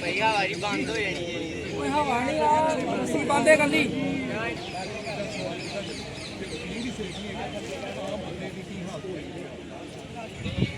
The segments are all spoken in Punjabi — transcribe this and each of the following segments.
ਭਈਆ ਵਾਰੀ ਬੰਦ ਹੋ ਜਾਣੀ ਹੈ ਓਏ ਹਵਾ ਨਹੀਂ ਆ ਅਸੀਂ ਬੰਦੇ ਕੱਲੀ ਐਨੀ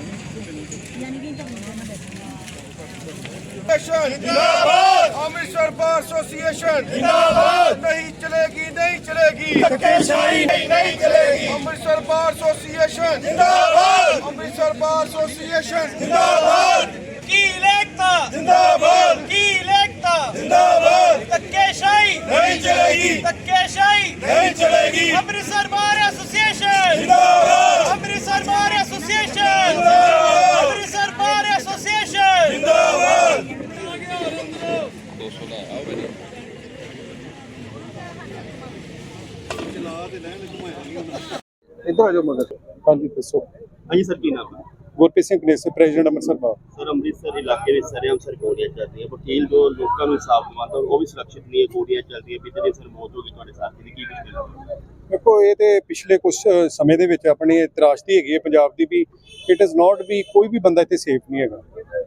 ਅੰਮ੍ਰਿਤਸਰ ਬਾਰ ਐਸੋਸੀਏਸ਼ਨ। ਜਿੰਦਾਬਾਦ। ਨਹੀਂ ਚਲੇਗੀ ਨਹੀਂ ਚਲੇਗੀ। ਧੱਕੇਸ਼ਾਹੀ ਨਹੀਂ ਨਹੀਂ ਚਲੇਗੀ। Amritsar bar association. ਜਿੰਦਾਬਾਦ। Amritsar bar association. ਜਿੰਦਾਬਾਦ। ਕੀ ਲੇਖਤਾ? ਜਿੰਦਾਬਾਦ। ਕੀ ਲੇਖਤਾ? ਜਿੰਦਾਬਾਦ। ਧੱਕੇਸ਼ਾਹੀ। ਨਹੀਂ ਚਲੇਗੀ। ਧੱਕੇਸ਼ਾਹੀ। ਨਹੀਂ ਚਲੇਗੀ। ਅੰਮ੍ਰਿਤਸਰ ਬਾਰ ਐਸੋਸੀਏਸ਼ਨ ਜਿੰਦਾਬਾਦ ਅੰਮ੍ਰਿਤਸਰ ਬਾਰ ਐਸੋਸੀਏਸ਼ਨ ਜਿੰਦਾਬਾਦ। ਅੰਮ੍ਰਿਤਸਰ ਬਾਰ ਐਸੋਸੀਏਸ਼ਨ ਜਿੰਦਾਬਾਦ ਇੱਧਰ ਆ ਜਾਓ ਮਗਰ ਹਾਂਜੀ ਦੱਸੋ। ਹਾਂਜੀ ਸਰ ਕੀ ਨਾਮ ਹੈ? Gurpreet Singh ਕਨੇਸ president Amritsar bar sir Amritsar ਇਲਾਕੇ ਵਿੱਚ ਸਰੇਆਮ ਸਰ ਗੋਲੀਆਂ ਚੱਲ ਰਹੀਆਂ ਵਕੀਲ ਜੋ ਲੋਕਾਂ ਨੂੰ ਇਨਸਾਫ ਦਿਵਾਉਂਦਾ ਉਹ ਵੀ ਸੁਰੱਖਿਅਤ ਨਹੀਂ ਹੈ। ਗੋਲੀਆਂ ਚੱਲ ਰਹੀਆਂ ਬਿਜਲੀ ਸਰ ਮੌਤ ਹੋ ਗਈ ਤੁਹਾਡੇ ਸਾਥੀ ਦੀ ਕੀ ਮੁਸ਼ਕਿਲ ਹੈ ਦੇਖੋ, ਇਹ ਤੇ ਪਿਛਲੇ ਕੁਝ ਸਮੇਂ ਦੇ ਵਿੱਚ ਆਪਣੀ ਤਰਾਸ਼ਦੀ ਹੈਗੀ ਹੈ ਪੰਜਾਬ ਦੀ ਵੀ ਇਟ ਇਜ਼ ਨਾਟ ਵੀ ਕੋਈ ਵੀ ਬੰਦਾ ਇੱਥੇ ਸੇਫ ਨਹੀਂ ਹੈਗਾ।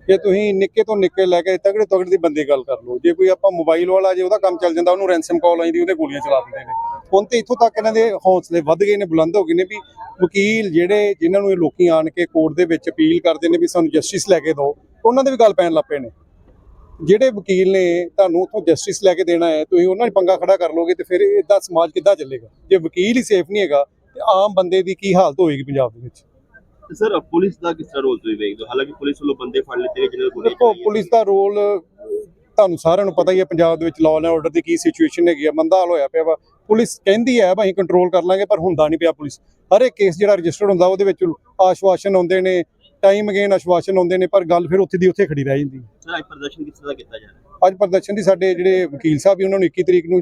ਜੇ ਤੁਸੀਂ ਨਿੱਕੇ ਤੋਂ ਨਿੱਕੇ ਲੈ ਕੇ ਤਗੜੇ ਤਗੜੇ ਦੀ ਬੰਦੇ ਗੱਲ ਕਰ ਲਓ, ਜੇ ਕੋਈ ਆਪਾਂ ਮੋਬਾਈਲ ਵਾਲਾ ਜੇ ਉਹਦਾ ਕੰਮ ਚੱਲ ਜਾਂਦਾ, ਉਹਨੂੰ ਰੈਂਸਮ ਕਾਲ ਆਈਂਦੀ ਉਹਦੇ ਗੋਲੀਆਂ ਚਲਾ ਦਿੰਦੇ ਨੇ। ਹੁਣ ਤੇ ਇੱਥੋਂ ਤੱਕ ਇਹਨਾਂ ਦੇ ਹੌਸਲੇ ਵੱਧ ਗਏ ਨੇ, ਬੁਲੰਦ ਹੋ ਗਏ ਨੇ ਵੀ ਵਕੀਲ ਜਿਹੜੇ ਜਿਨ੍ਹਾਂ ਨੂੰ ਇਹ ਲੋਕੀ ਆਣ ਕੇ ਕੋਰਟ ਦੇ ਵਿੱਚ ਅਪੀਲ ਕਰਦੇ ਨੇ ਵੀ ਸਾਨੂੰ ਜਸਟਿਸ ਲੈ ਕੇ ਦਿਓ, ਉਹਨਾਂ ਦੇ ਵੀ ਗੱਲ ਪੈਣ ਲੱਗ ਪਏ ਨੇ। ਜਿਹੜੇ ਵਕੀਲ ਨੇ ਤੁਹਾਨੂੰ ਉੱਥੋਂ ਜਸਟਿਸ ਲੈ ਕੇ ਦੇਣਾ ਹੈ ਤੁਸੀਂ ਉਹਨਾਂ 'ਚ ਪੰਗਾ ਖੜਾ ਕਰ ਲੋਗੇ ਤੇ ਫਿਰ ਇਦਾਂ ਸਮਾਜ ਕਿੱਦਾਂ ਚੱਲੇਗਾ? ਜੇ ਵਕੀਲ ਹੀ ਸੇਫ ਨਹੀਂ ਹੈਗਾ ਤੇ ਆਮ ਬੰਦੇ ਦੀ ਕੀ ਹਾਲਤ ਹੋਏਗੀ ਪੰਜਾਬ ਦੇ ਵਿੱਚ? ਸਰ ਪੁਲਿਸ ਦਾ ਕਿਸ ਤਰ੍ਹਾਂ ਰੋਲ ਤੁਸੀਂ ਵੇਖਦੇ ਹੋ? ਹਾਲਾਂਕਿ ਪੁਲਿਸ ਵੱਲੋਂ ਬੰਦੇ ਫੜ ਲਿੱਤੇ ਗਏ ਜਿਹਨਾਂ ਗੋਲੀਆਂ ਦੇਖੋ। ਪੁਲਿਸ ਦਾ ਰੋਲ ਤੁਹਾਨੂੰ ਸਾਰਿਆਂ ਨੂੰ ਪਤਾ ਹੀ ਹੈ ਪੰਜਾਬ ਦੇ ਵਿੱਚ ਲਾਅ ਐਂਡ ਆਰਡਰ ਦੀ ਕੀ ਸਿਚੁਏਸ਼ਨ ਹੈਗੀ ਆ ਮੰਦਾ ਹਾਲ ਹੋਇਆ ਪਿਆ ਵਾ। ਪੁਲਿਸ ਕਹਿੰਦੀ ਹੈ ਅਸੀਂ ਕੰਟਰੋਲ ਕਰ ਲਾਂਗੇ ਪਰ ਹੁੰਦਾ ਨਹੀਂ ਪਿਆ ਪੁਲਿਸ। ਹਰ ਇੱਕ ਕੇਸ ਜਿਹੜਾ ਰਜਿਸਟਰਡ ਹੁੰਦਾ ਉਹਦੇ ਵਿੱਚ ਆਸ਼ਵਾਸਨ ਆਉਂਦੇ ਨੇ ਟਾਈਮ ਅਗੇਨ ਆਸ਼ਵਾਸਨ ਆਉਂਦੇ ਨੇ ਪਰ ਗੱਲ ਫਿਰ ਉੱਥੇ ਦੀ ਉੱਥੇ ਖੜੀ ਰਹਿ ਜਾਂਦੀ ਹੈ। ਅੱਜ ਪ੍ਰਦਰਸ਼ਨ ਕਿਸ ਤਰ੍ਹਾਂ ਦਾ ਕੀਤਾ ਜਾ ਰਿਹਾ ਹੈ? ਅੱਜ ਪ੍ਰਦਰਸ਼ਨ ਦੀ ਸਾਡੇ ਜਿਹੜੇ ਵਕੀਲ ਸਾਹਿਬ ਵੀ ਉਹਨਾਂ ਨੂੰ 21 ਤਰੀਕ ਨੂੰ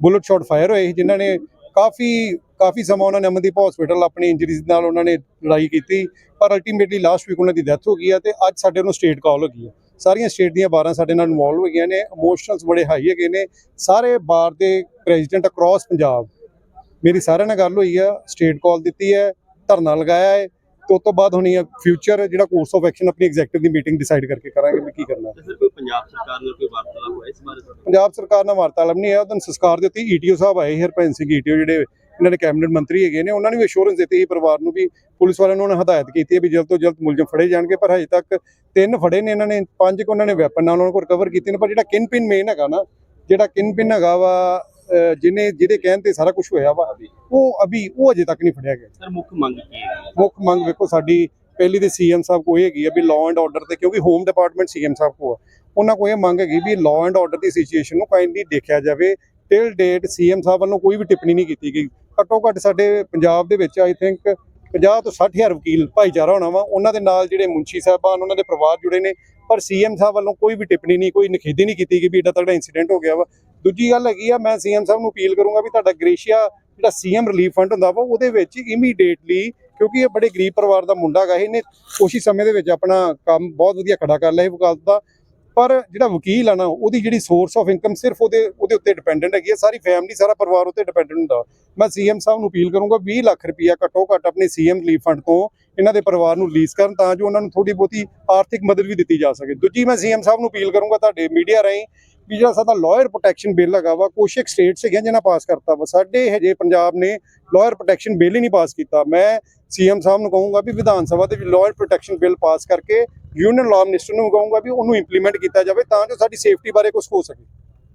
ਬੁਲਟ ਸ਼ਾਟ ਫਾਇਰ ਹੋਏ ਸੀ ਜਿਨ੍ਹਾਂ ਨੇ ਕਾਫੀ ਕਾਫੀ ਸਮਾਂ ਉਹਨਾਂ ਨੇ ਅਮਨਦੀਪ ਹਸਪੀਟਲ ਆਪਣੀ ਇੰਜਰੀਜ਼ ਨਾਲ ਉਹਨਾਂ ਨੇ ਲੜਾਈ ਕੀਤੀ ਪਰ ਅਲਟੀਮੇਟਲੀ ਲਾਸਟ ਵੀਕ ਉਹਨਾਂ ਦੀ ਡੈਥ ਹੋ ਗਈ ਹੈ ਤੇ ਅੱਜ ਸਾਡੇ ਨੂੰ ਸਟੇਟ ਕਾਲ ਹੋ ਗਈ ਹੈ। ਸਾਰੀਆਂ ਸਟੇਟ ਦੀਆਂ 12 ਸਾਡੇ ਨਾਲ ਇਨਵੋਲਵ ਹੋ ਗਈਆਂ ਨੇ ਇਮੋਸ਼ਨਲਸ ਬੜੇ ਹਾਈ ਹੈਗੇ ਨੇ ਸਾਰੇ ਬਾਰ ਦੇ ਪ੍ਰੈਜ਼ੀਡੈਂਟ ਅਕ੍ਰੋਸ ਪੰਜਾਬ। ਮੇਰੀ ਸਾਰਿਆਂ ਨਾਲ ਗੱਲ ਹੋਈ ਹੈ ਸਟੇਟ ਕਾਲ ਦਿੱਤੀ ਹੈ ਧਰਨਾ ਲਗਾਇਆ ਹੈ ਤੇ ਉਸ ਤੋਂ ਬਾਅਦ ਹੋਣੀ ਹੈ ਫਿਊਚਰ ਜਿਹੜਾ ਕੋਰਸ ਆਫ ਐਕਸ਼ਨ ਆਪਣੀ ਐਗਜ਼ੈਕਟਿਵ ਦੀ ਮੀਟਿੰਗ ਡਿਸਾਈਡ ਕਰਕੇ ਕਰਾਂਗੇ ਵੀ ਕੀ ਕਰਨਾ। ਸਰ ਕੋਈ ਪੰਜਾਬ ਸਰਕਾਰ ਨਾਲ ਕੋਈ ਵਾਰਤਾਲਾਪ ਹੋਇਆ ਇਸ ਬਾਰੇ? ਪੰਜਾਬ ਸਰਕਾਰ ਨਾਲ ਵਾਰਤਾਲਾਪ ਨਹੀਂ ਹੈ ਉਹਦੋਂ ਸੰਸਕਾਰ ਦੇ ਉੱਤੇ ਈਟੀਓ ਸਾਹਿਬ ਆਏ ਹਰਪੈਨ ਸਿੰਘ ਈਟੀਓ ਜਿਹੜੇ ਇਹਨਾਂ ਦੇ ਕੈਬਨਿਟ ਮੰਤਰੀ ਹੈਗੇ ਨੇ ਉਹਨਾਂ ਨੇ ਵੀ ਅਸ਼ੋਰੈਂਸ ਦਿੱਤੀ ਸੀ ਪਰਿਵਾਰ ਨੂੰ ਵੀ ਪੁਲਿਸ ਵਾਲਿਆਂ ਨੂੰ ਉਹਨਾਂ ਨੇ ਹਦਾਇਤ ਕੀਤੀ ਹੈ ਵੀ ਜਲਦ ਤੋਂ ਜਲਦ ਮੁਲਜ਼ਮ ਫੜੇ ਜਾਣਗੇ ਪਰ ਹਜੇ ਤੱਕ ਤਿੰਨ ਫੜੇ ਨੇ ਇਹਨਾਂ ਨੇ ਪੰਜ ਕੁ ਉਹਨਾਂ ਨੇ ਵੈਪਨ ਨਾਲ ਉਹਨਾਂ ਕੋਲ ਰਿਕਵਰ ਕੀਤੇ ਨੇ ਪਰ ਜਿਹੜਾ ਕਿਨ ਪਿਨ ਮੇਨ ਹੈਗਾ ਨਾ ਜਿਹੜਾ ਕਿਨ ਪਿਨ ਹੈਗਾ ਵਾ ਜਿਹਨੇ ਜਿਹਦੇ ਕਹਿਣ ਤੇ ਸਾਰਾ ਕੁਝ ਹੋਇਆ ਵਾ। ਉਹ ਅਭੀ ਉਹ ਅਜੇ ਤੱਕ ਨਹੀਂ ਫੜਿਆ ਗਿਆ। ਸਰ ਮੁੱਖ ਮੰਗ ਕੀ ਹੈ? ਮੁੱਖ ਮੰਗ ਵੇਖੋ ਸਾਡੀ ਪਹਿਲੀ ਤੇ ਸੀਐਮ ਸਾਹਿਬ ਇਹ ਹੈਗੀ ਆ ਵੀ ਲਾਅ ਐਂਡ ਆਰਡਰ ਤੇ ਕਿਉਂਕਿ ਹੋਮ ਡਿਪਾਰਟਮੈਂਟ ਸੀਐਮ ਸਾਹਿਬ ਕੋਲ ਆ। ਉਹਨਾਂ ਕੋਲ ਇਹ ਮੰਗ ਹੈਗੀ ਵੀ ਲਾਅ ਐਂਡ ਆਰਡਰ ਦੀ ਸਿਚੁਏਸ਼ਨ ਨੂੰ ਕਾਈਂਡਲੀ ਦੇਖਿਆ ਜਾਵੇ। ਟਿਲ ਡੇਟ ਸੀਐਮ ਸਾਹਿਬ ਵੱਲੋਂ ਕੋਈ ਵੀ ਟਿੱਪਣੀ ਨਹੀਂ ਕੀਤੀ ਗਈ। ਘੱਟੋ ਘੱਟ ਸਾਡੇ ਪੰਜਾਬ ਦੇ ਵਿੱਚ ਆਈ ਥਿੰਕ 50 ਤੋਂ 60000 ਵਕੀਲ ਭਾਈਚਾਰਾ ਹੋਣਾ ਵਾ। ਉਹਨਾਂ ਦੇ ਨਾਲ ਜਿਹੜੇ ਮੁੰਸ਼ੀ ਸਾਹਿਬਾਨ ਉਹਨਾਂ ਦੇ ਪਰਿਵਾਰ ਜੁੜੇ ਨੇ। ਪਰ ਸੀਐਮ ਸਾਹਿਬ ਵੱਲੋਂ ਕੋਈ ਵੀ ਟਿੱਪਣੀ ਨਹੀਂ ਕੋਈ ਨਿਖੇਧੀ ਨਹੀਂ ਕੀਤੀ ਗਈ ਵੀ ਏਡਾ ਤਗੜਾ ਇਨਸੀਡੈਂਟ ਹੋ ਗਿਆ ਵਾ। ਦੂਜੀ ਗੱਲ ਹੈਗੀ ਆ ਮੈਂ ਸੀਐਮ ਸਾਹਿਬ ਨੂੰ ਅਪੀਲ ਕਰੂੰਗਾ ਵੀ ਤੁਹਾਡਾ ਗ੍ਰੇਸ਼ੀਆ ਜਿਹੜਾ ਸੀਐਮ ਰਿਲੀਫ ਫੰਡ ਹੁੰਦਾ ਵਾ, ਉਹਦੇ ਵਿੱਚ ਇਮੀਡੀਏਟਲੀ ਕਿਉਂਕਿ ਇਹ ਬੜੇ ਗਰੀਬ ਪਰਿਵਾਰ ਦਾ ਮੁੰਡਾ ਹੈਗਾ ਇਹਨੇ ਕੁਛ ਹੀ ਸਮੇਂ ਦੇ ਵਿੱਚ ਆਪਣਾ ਕੰਮ ਬਹੁਤ ਵਧੀਆ ਖੜਾ ਕਰ ਲਿਆ ਇਹ ਵਕਾਲਤ ਦਾ। ਪਰ ਜਿਹੜਾ ਵਕੀਲ ਆ ਨਾ, ਉਹਦੀ ਜਿਹੜੀ ਸੋਰਸ ਆਫ ਇਨਕਮ ਸਿਰਫ ਉਹਦੇ ਉਹਦੇ ਉੱਤੇ ਡਿਪੈਂਡੈਂਟ ਹੈਗੀ ਹੈ ਸਾਰੀ ਫੈਮਿਲੀ ਸਾਰਾ ਪਰਿਵਾਰ ਉੱਤੇ ਡਿਪੈਂਡੈਂਟ ਹੁੰਦਾ ਮੈਂ ਸੀਐਮ ਸਾਹਿਬ ਨੂੰ ਅਪੀਲ ਕਰੂੰਗਾ 20 ਲੱਖ ਰੁਪਈਆ ਘੱਟੋ ਘੱਟ ਆਪਣੇ ਸੀਐਮ ਰਿਲੀਫ ਫੰਡ ਤੋਂ ਇਹਨਾਂ ਦੇ ਪਰਿਵਾਰ ਨੂੰ ਰਿਲੀਜ਼ ਕਰਨ, ਤਾਂ ਜੋ ਉਹਨਾਂ ਨੂੰ ਥੋੜੀ ਬਹੁਤੀ ਆਰਥਿਕ ਮਦਦ ਵੀ ਦਿੱਤੀ ਜਾ ਸਕੇ। ਦੂਜੀ ਮੈਂ ਸੀਐਮ ਸਾਹਿਬ ਨੂੰ ਅਪੀਲ ਕਰੂੰਗਾ, ਤੁਹਾਡੇ ਮੀਡੀਆ ਰਾਹੀਂ ਵੀ ਜਿਹੜਾ ਸਾਡਾ ਲਾਇਰ ਪ੍ਰੋਟੈਕਸ਼ਨ ਬਿੱਲ ਹੈਗਾ ਵਾ, ਕੁਛ ਇੱਕ ਸਟੇਟਸ ਹੈਗੀਆਂ ਜਿਹਨਾਂ ਪਾਸ ਕਰਤਾ ਵਾ। ਸਾਡੇ ਹਜੇ ਪੰਜਾਬ ਨੇ ਲਾਇਰ ਪ੍ਰੋਟੈਕਸ਼ਨ ਬਿੱਲ ਹੀ ਨਹੀਂ ਪਾਸ ਕੀਤਾ। ਮੈਂ ਸੀਐਮ ਸਾਹਿਬ ਨੂੰ ਕਹੂੰਗਾ ਵੀ ਵਿਧਾਨ ਸਭਾ ਦੇ ਵਿੱਚ ਲਾਇਰ ਪ੍ਰੋਟੈਕਸ਼ਨ ਬਿੱਲ ਪਾਸ ਕਰਕੇ ਯੂਨੀਅਨ ਲਾਅ ਮਿਨਿਸਟਰ ਨੂੰ ਕਹੂੰਗਾ ਵੀ ਉਹਨੂੰ ਇੰਪਲੀਮੈਂਟ ਕੀਤਾ ਜਾਵੇ ਤਾਂ ਜੋ ਸਾਡੀ ਸੇਫਟੀ ਬਾਰੇ ਕੁਝ ਹੋ ਸਕੇ।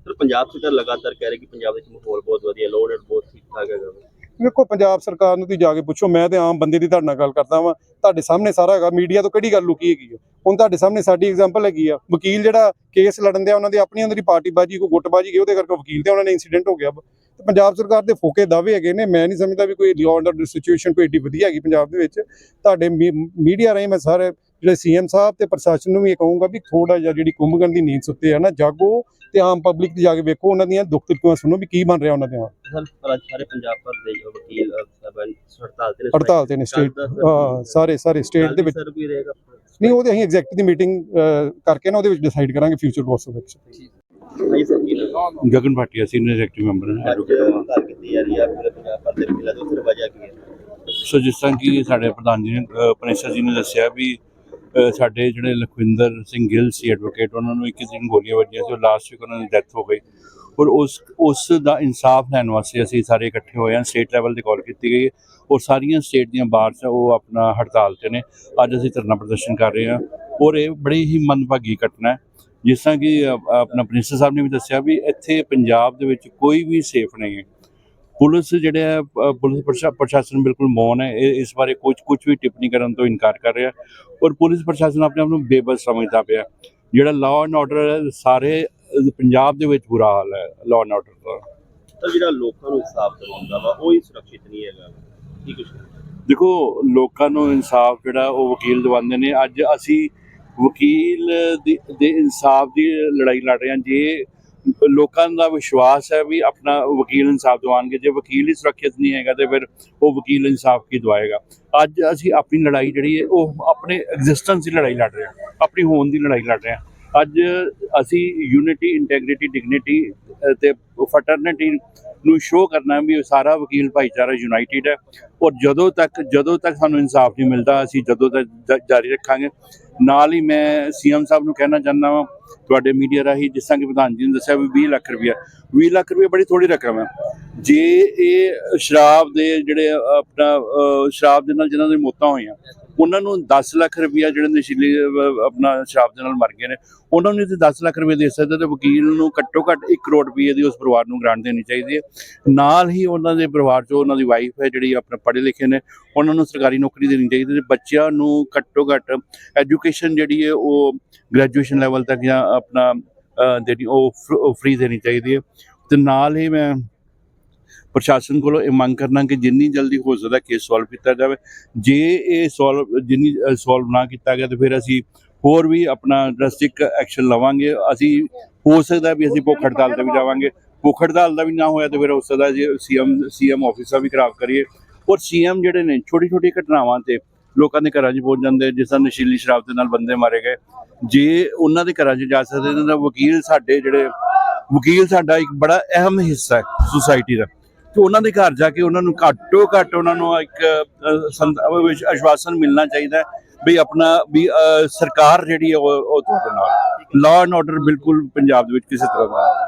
ਸਰ, ਪੰਜਾਬ ਸਰਕਾਰ ਲਗਾਤਾਰ ਕਹਿ ਰਹੀ ਕਿ ਪੰਜਾਬ ਵਿੱਚ ਮਾਹੌਲ ਬਹੁਤ ਵਧੀਆ ਲੋਡ ਬਹੁਤ ਠੀਕ ਠਾਕ ਹੈਗਾ ਵੇਖੋ, ਪੰਜਾਬ ਸਰਕਾਰ ਨੂੰ ਤੁਸੀਂ ਜਾ ਕੇ ਪੁੱਛੋ, ਮੈਂ ਤੇ ਆਮ ਬੰਦੇ ਦੀ ਤੁਹਾਡੇ ਨਾਲ ਗੱਲ ਕਰਦਾ ਵਾਂ। ਤੁਹਾਡੇ ਸਾਹਮਣੇ ਸਾਰਾ ਹੈਗਾ ਮੀਡੀਆ ਤੋਂ ਕਿਹੜੀ ਗੱਲ ਲੁਕੀ ਹੈਗੀ ਆ? ਹੁਣ ਤੁਹਾਡੇ ਸਾਹਮਣੇ ਸਾਡੀ ਐਗਜ਼ਾਮਪਲ ਹੈਗੀ ਆ, ਵਕੀਲ ਜਿਹੜਾ ਕੇਸ ਲੜਨ ਦਿਆ, ਉਹਨਾਂ ਦੀ ਆਪਣੀ ਅੰਦਰ ਹੀ ਪਾਰਟੀਬਾਜੀ ਕੋਈ ਗੁੱਟਬਾਜੀ ਗਈ, ਉਹਦੇ ਕਰਕੇ ਵਕੀਲ ਤੇ ਉਹਨਾਂ ਨੇ ਇਨਸੀਡੈਂਟ ਹੋ ਗਿਆ। ਵਾ। ਤੇ ਪੰਜਾਬ ਸਰਕਾਰ ਦੇ ਫੋਕੇ ਦਾਅਵੇ ਹੈਗੇ ਨੇ, ਮੈਂ ਨਹੀਂ ਸਮਝਦਾ ਵੀ ਕੋਈ ਲਾਅ ਆਰਡਰ ਸਿਚੁਏਸ਼ਨ ਕੋਈ ਏਡੀ ਵਧੀਆ ਹੈਗੀ ਪੰਜਾਬ ਦੇ ਵਿੱਚ। ਤੁਹਾਡੇ ਮੀਡੀਆ ਰਾਹੀਂ ਮੈਂ ਸਾਰੇ ਜਿਹੜੇ ਸੀਐਮ ਸਾਹਿਬ ਤੇ ਪ੍ਰਸ਼ਾਸਨ ਨੂੰ ਵੀ ਇਹ ਕਹੂੰਗਾ ਵੀ ਥੋੜਾ ਜਿਹਾ ਜਿਹੜੀ ਕੁੰਭਕਰਨ ਦੀ ਨੀਂਦ ਸੁੱਤੇ ਆ ਨਾ ਜਾਗੋ ਤੇ ਆਮ ਪਬਲਿਕ ਤੇ ਜਾ ਕੇ ਵੇਖੋ ਉਹਨਾਂ ਦੀਆਂ ਦੁੱਖ ਤਕਲੀਫਾਂ ਸੁਣੋ ਵੀ ਕੀ ਬਣ ਰਿਹਾ ਉਹਨਾਂ ਦੇ ਨਾਲ। ਸਰ ਪਰ ਅੱਜ ਸਾਰੇ ਪੰਜਾਬ ਭਰ ਦੇ ਜੋ ਵਕੀਲ ਅਹ, ਸਾਹਿਬਾਨ ਹੜਤਾਲ ਤੇ ਨੇ ਹੜਤਾਲ ਤੇ ਨੇ ਸਟੇਟ ਸਰ। ਸਾਰੇ ਸਟੇਟ ਦੇ ਵਿੱਚ ਨਹੀਂ ਉਹਦੇ ਅਸੀਂ ਐਗਜ਼ੈਕਟ ਦੀ ਮੀਟਿੰਗ ਕਰਕੇ ਨਾ ਉਹਦੇ ਵਿੱਚ ਡਿਸਾਈਡ ਕਰਾਂਗੇ ਫਿਊਚਰ ਕੋਰਸ ਕੀ ਨਾਮ? Gagan Bhatia senior executive member ਹਾਂ ਅੱਜ ਐਡਵੋਕੇਟ ਹੜਤਾਲ ਕੀਤੀ ਜਾ ਰਹੀ ਹੈ ਪੂਰੇ ਪੰਜਾਬ ਭਰ ਦੇ ਵਕੀਲਾਂ ਦੀ ਉਸ ਵਜ੍ਹਾ ਕੀ ਹੈ? ਸੋ ਜਿਸ ਤਰ੍ਹਾਂ ਕਿ ਸਾਡੇ ਪ੍ਰਧਾਨ ਜੀ ਨੇ ਅ, ਪਨੇਸਰ ਜੀ ਨੇ ਦੱਸਿਆ ਵੀ ਸਾਡੇ ਜਿਹੜੇ ਲਖਵਿੰਦਰ ਸਿੰਘ ਗਿੱਲ ਸੀ ਐਡਵੋਕੇਟ ਉਹਨਾਂ ਨੂੰ 21 ਦਿਨ ਗੋਲੀਆਂ ਵੱਜੀਆਂ ਸੀ ਲਾਸਟ ਵੀਕ ਉਹਨਾਂ ਦੀ ਡੈਥ ਹੋ ਗਈ। ਔਰ ਉਸ ਉਸ ਦਾ ਇਨਸਾਫ ਲੈਣ ਵਾਸਤੇ ਅਸੀਂ ਸਾਰੇ ਇਕੱਠੇ ਹੋਏ ਹਾਂ ਸਟੇਟ ਲੈਵਲ ਤੇ ਕਾਲ ਕੀਤੀ ਗਈ ਹੈ। ਔਰ ਸਾਰੀਆਂ ਸਟੇਟ ਦੀਆਂ ਬਾਰਸ ਉਹ ਆਪਣਾ ਹੜਤਾਲ ਤੇ ਨੇ। ਅੱਜ ਅਸੀਂ ਧਰਨਾ ਪ੍ਰਦਰਸ਼ਨ ਕਰ ਰਹੇ ਹਾਂ। ਔਰ ਇਹ ਬੜੀ ਹੀ ਮਨਭਾਗੀ ਘਟਨਾ ਹੈ। ਜਿਸ ਤਰ੍ਹਾਂ ਕਿ ਆਪਣਾ ਪ੍ਰਿੰਸੀਪਲ ਸਾਹਿਬ ਨੇ ਵੀ ਦੱਸਿਆ ਵੀ ਇੱਥੇ ਪੰਜਾਬ ਦੇ ਵਿੱਚ ਕੋਈ ਵੀ ਸੇਫ ਨਹੀਂ ਹੈ। ਪੁਲਿਸ ਜਿਹੜੇ ਹੈ ਅ, ਪੁਲਿਸ ਪ੍ਰਸ਼ਾ- ਪ੍ਰਸ਼ਾਸਨ ਬਿਲਕੁਲ ਮੌਨ ਹੈ। ਇਸ ਬਾਰੇ ਕੁਝ ਕੁਝ ਵੀ ਟਿੱਪਣੀ ਕਰਨ ਤੋਂ ਇਨਕਾਰ ਕਰ ਰਿਹਾ। ਔਰ ਪੁਲਿਸ ਪ੍ਰਸ਼ਾਸਨ ਆਪਣੇ ਆਪ ਨੂੰ ਬੇਬਸ ਸਮਝਦਾ ਪਿਆ। ਜਿਹੜਾ ਲਾਅ ਐਂਡ ਆਰਡਰ ਸਾਰੇ ਪੰਜਾਬ ਦੇ ਵਿੱਚ ਬੁਰਾ ਹਾਲ ਹੈ ਲਾਅ ਐਂਡ ਆਰਡਰ ਦਾ ਜਿਹੜਾ ਲੋਕਾਂ ਨੂੰ ਇਨਸਾਫ ਦਿਵਾਉਂਦਾ ਵਾ ਉਹ ਹੀ ਸੁਰੱਖਿਅਤ ਨਹੀਂ ਹੈਗਾ। ਕੀ ਕੁਛ ਦੇਖੋ ਲੋਕਾਂ ਨੂੰ ਇਨਸਾਫ ਜਿਹੜਾ ਉਹ ਵਕੀਲ ਦਿਵਾਉਂਦੇ ਨੇ। ਅੱਜ ਅਸੀਂ ਵਕੀਲ ਦੇ ਇਨਸਾਫ ਦੀ ਲੜਾਈ ਲੜ ਰਹੇ ਹਾਂ। ਜੇ ਲੋਕਾਂ ਦਾ ਵਿਸ਼ਵਾਸ ਹੈ ਵੀ ਆਪਣਾ ਵਕੀਲ ਇਨਸਾਫ ਦਿਵਾਉਣਗੇ। ਜੇ ਵਕੀਲ ਹੀ ਸੁਰੱਖਿਅਤ ਨਹੀਂ ਹੈਗਾ ਤੇ ਫਿਰ ਉਹ ਵਕੀਲ ਇਨਸਾਫ ਕੀ ਦਵਾਏਗਾ? ਅੱਜ ਅਸੀਂ ਆਪਣੀ ਲੜਾਈ ਜਿਹੜੀ ਹੈ, ਉਹ ਆਪਣੇ ਐਗਜ਼ਿਸਟੈਂਸ ਦੀ ਲੜਾਈ ਲੜ ਰਹੇ ਹਾਂ। ਆਪਣੀ ਹੋਣ ਦੀ ਲੜਾਈ ਲੜ ਰਹੇ ਹਾਂ। ਅੱਜ ਅਸੀਂ ਯੂਨਿਟੀ ਇੰਟੈਗ੍ਰਿਟੀ ਡਿਗਨਿਟੀ ਤੇ ਫਟਰਨਿਟੀ ਨੂੰ ਸ਼ੋਅ ਕਰਨਾ ਵੀ ਸਾਰਾ ਵਕੀਲ ਭਾਈਚਾਰਾ ਯੂਨਾਈਟਿਡ ਹੈ। ਔਰ ਜਦੋਂ ਤੱਕ ਜਦੋਂ ਤੱਕ ਸਾਨੂੰ ਇਨਸਾਫ ਨਹੀਂ ਮਿਲਦਾ, ਅਸੀਂ ਜਦੋਂ ਤੱਕ ਜਾਰੀ ਰੱਖਾਂਗੇ। ਨਾਲ ਹੀ ਮੈਂ ਸੀਐਮ ਸਾਹਿਬ ਨੂੰ ਕਹਿਣਾ ਚਾਹੁੰਦਾ ਹਾਂ ਤੁਹਾਡੇ ਮੀਡੀਆ ਰਾਹੀਂ ਜਿਸ ਤਰ੍ਹਾਂ ਕਿ ਪ੍ਰਧਾਨ ਜੀ ਨੇ ਦੱਸਿਆ ਵੀ 20 ਲੱਖ ਰੁਪਇਆ 20 ਲੱਖ ਰੁਪਇਆ ਬੜੀ ਥੋੜੀ ਰਕਮ ਹੈ। ਜੇ ਇਹ ਸ਼ਰਾਬ ਦੇ ਜਿਹੜੇ ਆਪਣਾ ਅਹ, ਸ਼ਰਾਬ ਦੇ ਨਾਲ ਜਿਨ੍ਹਾਂ ਦੀ ਮੌਤਾਂ ਹੋਈਆਂ ਉਹਨਾਂ ਨੂੰ 10 ਲੱਖ ਰੁਪਇਆ ਜਿਹੜੇ ਨਸ਼ੀਲੀ ਆਪਣਾ ਸ਼ਰਾਬ ਦੇ ਨਾਲ ਮਰ ਗਏ ਨੇ ਉਹਨਾਂ ਨੂੰ ਤੇ 10 ਲੱਖ ਰੁਪਏ ਦੇ ਸਕਦਾ ਤੇ ਵਕੀਲ ਨੂੰ ਘੱਟੋ ਘੱਟ 1 ਕਰੋੜ ਰੁਪਏ ਦੀ ਉਸ ਪਰਿਵਾਰ ਨੂੰ ਗ੍ਰਾਂਟ ਦੇਣੀ ਚਾਹੀਦੀ ਹੈ। ਨਾਲ ਹੀ ਉਹਨਾਂ ਦੇ ਪਰਿਵਾਰ ਚੋਂ ਉਹਨਾਂ ਦੀ ਵਾਈਫ ਹੈ ਜਿਹੜੀ ਆਪਣਾ ਪੜ੍ਹੇ ਲਿਖੇ ਨੇ ਉਹਨਾਂ ਨੂੰ ਸਰਕਾਰੀ ਨੌਕਰੀ ਦੇਣੀ ਚਾਹੀਦੀ ਤੇ ਬੱਚਿਆਂ ਨੂੰ ਘੱਟੋ ਘੱਟ ਐਜੂਕੇਸ਼ਨ ਜਿਹੜੀ ਹੈ ਉਹ ਗ੍ਰੈਜੂਏਸ਼ਨ ਲੈਵਲ ਤੱਕ ਜਾਂ ਆਪਣਾ ਅਹ, ਜਿਹੜੀ ਉਹ ਫ੍ਰੀ ਦੇਣੀ ਚਾਹੀਦੀ ਹੈ। ਤੇ ਨਾਲ ਹੀ ਮੈਂ ਪ੍ਰਸ਼ਾਸਨ ਕੋਲੋਂ ਇਹ ਮੰਗ ਕਰਨਾ ਕਿ ਜਿੰਨੀ ਜਲਦੀ ਹੋ ਸਕਦਾ ਕੇਸ ਸੋਲਵ ਕੀਤਾ ਜਾਵੇ। ਜੇ ਇਹ ਸੋਲਵ ਜਿੰਨੀ ਸੋਲਵ ਨਾ ਕੀਤਾ ਗਿਆ ਤਾਂ ਫਿਰ ਅਸੀਂ ਹੋਰ ਵੀ ਆਪਣਾ ਡਰਸਟਿਕ ਐਕਸ਼ਨ ਲਵਾਂਗੇ। ਅਸੀਂ, ਹੋ ਸਕਦਾ ਵੀ ਅਸੀਂ ਭੁੱਖ ਹੜਤਾਲ ਤੇ ਵੀ ਜਾਵਾਂਗੇ। ਭੁੱਖ ਹੜਤਾਲ ਦਾ ਵੀ ਨਾ ਹੋਇਆ ਤਾਂ ਫਿਰ ਹੋ ਸਕਦਾ ਜੀ ਸੀਐਮ ਸੀਐਮ ਆਫਿਸ ਦਾ ਵੀ ਖਰਾਬ ਕਰੀਏ। ਔਰ ਸੀਐਮ ਜਿਹੜੇ ਨੇ ਛੋਟੀ ਛੋਟੀ ਘਟਨਾਵਾਂ ਤੇ ਲੋਕਾਂ ਦੇ ਘਰਾਂ 'ਚ ਪਹੁੰਚ ਜਾਂਦੇ, ਜਿਸ ਤਰ੍ਹਾਂ ਨਸ਼ੀਲੀ ਸ਼ਰਾਬ ਦੇ ਨਾਲ ਬੰਦੇ ਮਾਰੇ ਗਏ। ਜੇ ਉਹਨਾਂ ਦੇ ਘਰਾਂ 'ਚ ਜਾ ਸਕਦੇ ਇਹਨਾਂ ਦਾ ਵਕੀਲ ਸਾਡੇ ਜਿਹੜੇ, ਵਕੀਲ ਸਾਡਾ ਇੱਕ ਬੜਾ ਅਹਿਮ ਹਿੱਸਾ ਹੈ ਸੁਸਾਇਟੀ ਦਾ। ਤੇ ਉਹਨਾਂ ਦੇ ਘਰ ਜਾ ਕੇ ਉਹਨਾਂ ਨੂੰ ਘੱਟੋ ਘੱਟ ਉਹਨਾਂ ਨੂੰ ਇੱਕ ਅਸ਼ਵਾਸਨ ਮਿਲਣਾ ਚਾਹੀਦਾ ਵੀ ਆਪਣਾ ਵੀ ਸਰਕਾਰ ਜਿਹੜੀ ਹੈ ਉਹ ਉਹ ਤੁਹਾਡੇ ਨਾਲ। ਲਾਅ ਐਂਡ ਆਰਡਰ ਬਿਲਕੁਲ ਪੰਜਾਬ ਦੇ ਵਿੱਚ ਕਿਸੇ ਤਰ੍ਹਾਂ ਦਾ